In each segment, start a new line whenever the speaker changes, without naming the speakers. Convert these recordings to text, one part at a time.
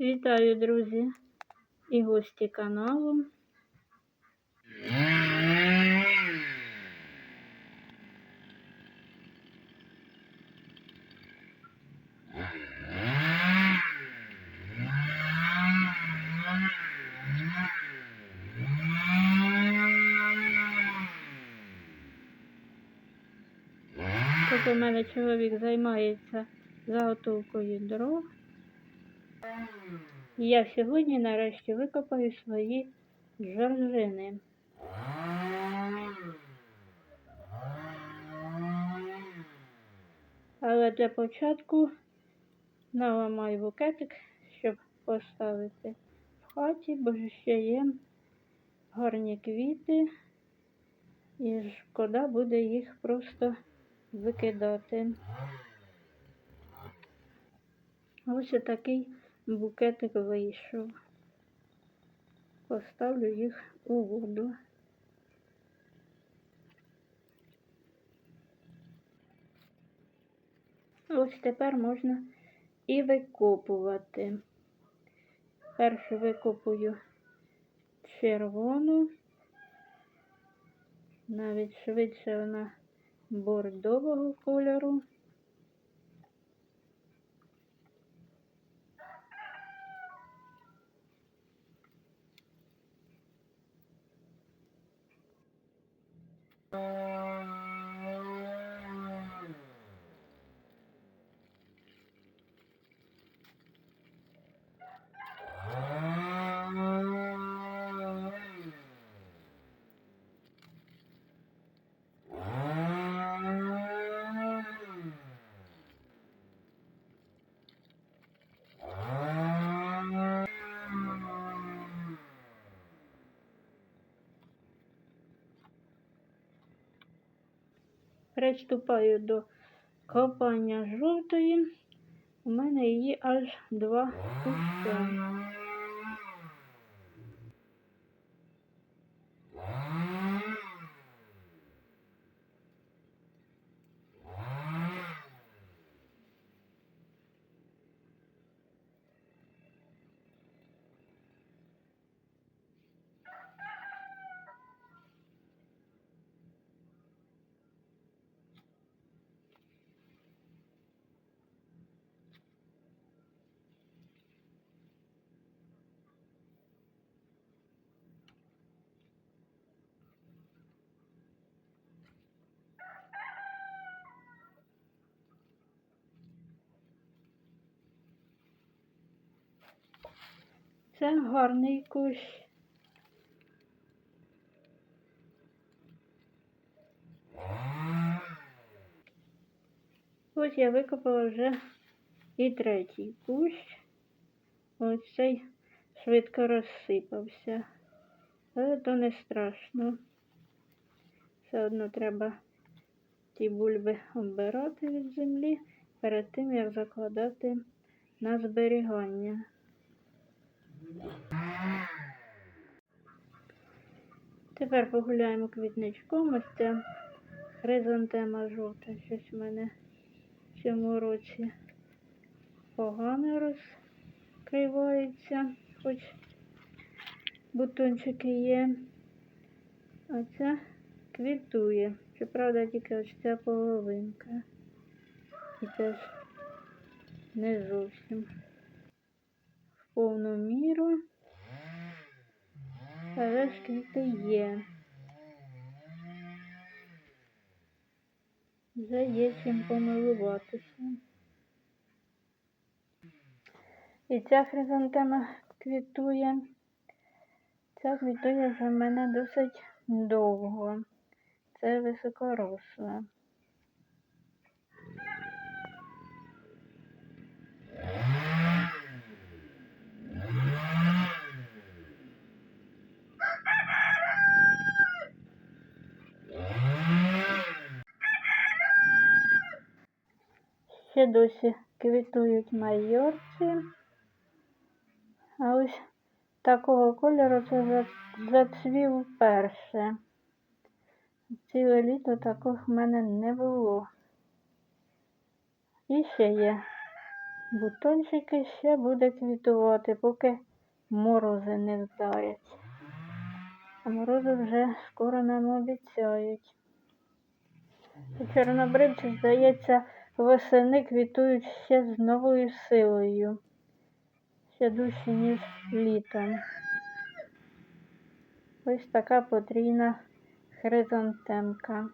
Вітаю, друзі і гості каналу. Тут у мене чоловік займається заготовкою дров. І я сьогодні нарешті викопаю свої жоржини. Але для початку наламаю букетик, щоб поставити в хаті, бо ще є гарні квіти, і шкода буде їх просто викидати. Ось такий букетик вийшов. Поставлю їх у воду. Ось тепер можна і викопувати. Перше викопую червону, навіть швидше вона бордового кольору. Thank you. Приступаю до копання жовтої. У мене її аж два куща. Це гарний кущ. Ось я викопала вже і третій кущ. Ось цей швидко розсипався. Але то не страшно. Все одно треба ті бульби оббирати від землі перед тим, як закладати на зберігання. Тепер погуляємо квітничком. Ось це хризантема жовта. Щось в мене в цьому році погано розкривається, хоч бутончики є. А ця квітує. Щоправда, тільки ось ця половинка. І теж не зовсім повну міру. Але ж квіти є. Вже є чим помилуватися. І ця хризантема квітує. Ця квітує вже в мене досить довго. Це високоросла. Ще досі квітують майорці. А ось такого кольору це зацвів вперше. Ціле літо такого в мене не було. І ще є бутончики ще буде квітувати, поки морози не вдарять. А морози вже скоро нам обіцяють. Чорнобривці, здається, восени квітують ще з новою силою, ще дужче, ніж літом. Ось така потрійна хризантемка.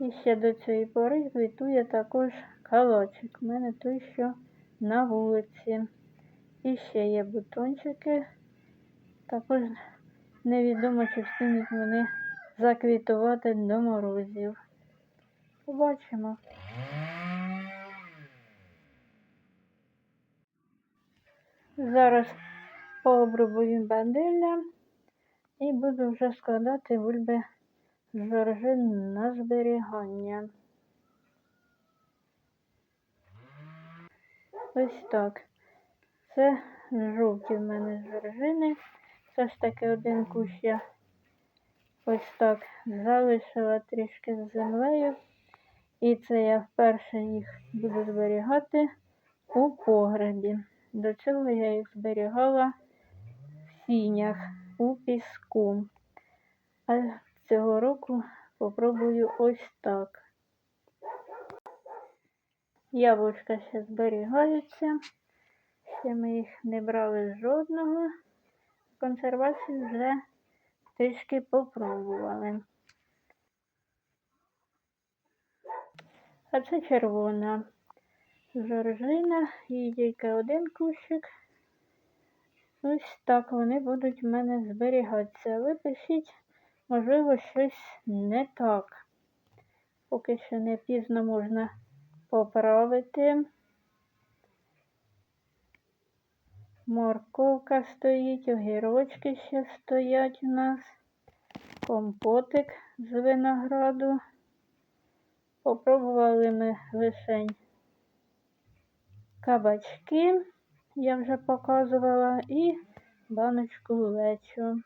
І ще до цієї пори квітує також калачик. У мене той, що на вулиці. І ще є бутончики. Також невідомо, чи встигнуть вони заквітувати до морозів. Побачимо. Зараз пообрубую бадилля і буду вже складати бульби з жоржин на зберігання. Ось так. Це жовті в мене з жоржини. Все ж таки один кущ я ось так залишила трішки з землею. І це я вперше їх буду зберігати у погребі. До цього я їх зберігала в сінях у піску. А цього року попробую ось так. Яблучка ще зберігаються. Ще ми їх не брали жодного. Консервацію вже трішки попробували. А це червона жоржина, їй тільки один кущик. Ось так вони будуть в мене зберігатися. Ви пишіть, можливо, щось не так. Поки що не пізно можна поправити. Морковка стоїть, огірочки ще стоять у нас, компотик з винограду. Попробували ми лишень кабачки, я вже показувала, і баночку лечу.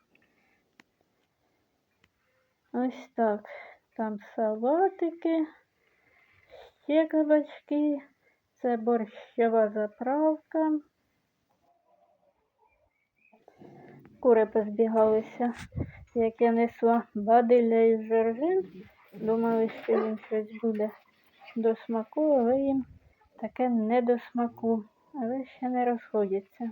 Ось так. Там салатики, ще кабачки, це борщова заправка. Кури позбігалися, як я несла бадилля із жоржин. Думали, що їм щось буде до смаку, але їм таке не до смаку, але ще не розходяться.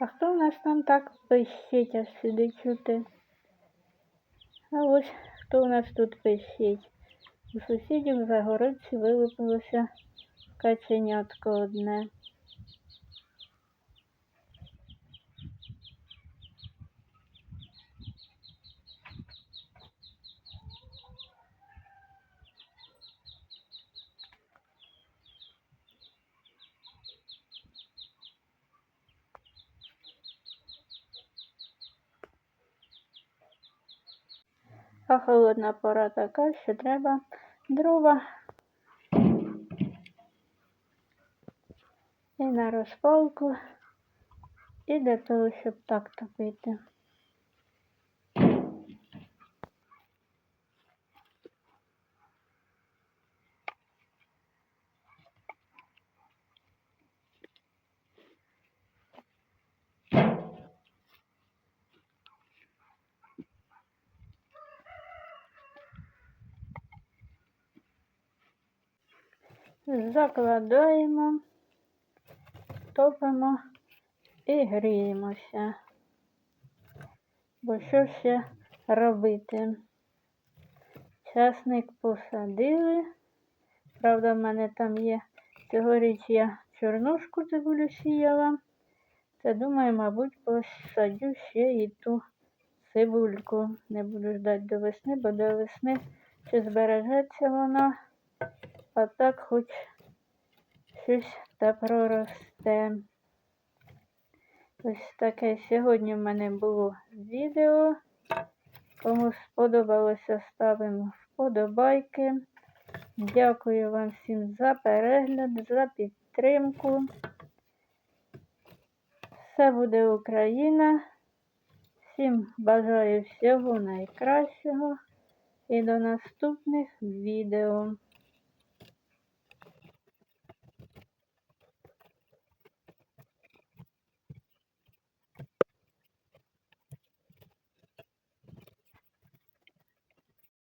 А хто в нас там так пищить, аж сюди чути? А ось хто у нас тут пищить? У сусідів в загородці вилупилося каченятко одне. А холодна пора така, що треба дрова і на розпалку, і для того, щоб так топити. Закладаємо, топимо і гріємося. Бо що ще робити. Часник посадили. Правда, в мене там є цьогоріч я чорнушку цибулю сіяла. Та думаю, мабуть, посадю ще і ту цибульку. Не буду ждати до весни, бо до весни чи збережеться вона, а так хоч щось та проросте. Ось таке сьогодні в мене було відео. Кому сподобалося, ставимо вподобайки. Дякую вам всім за перегляд, за підтримку. Все буде Україна. Всім бажаю всього найкращого і до наступних відео.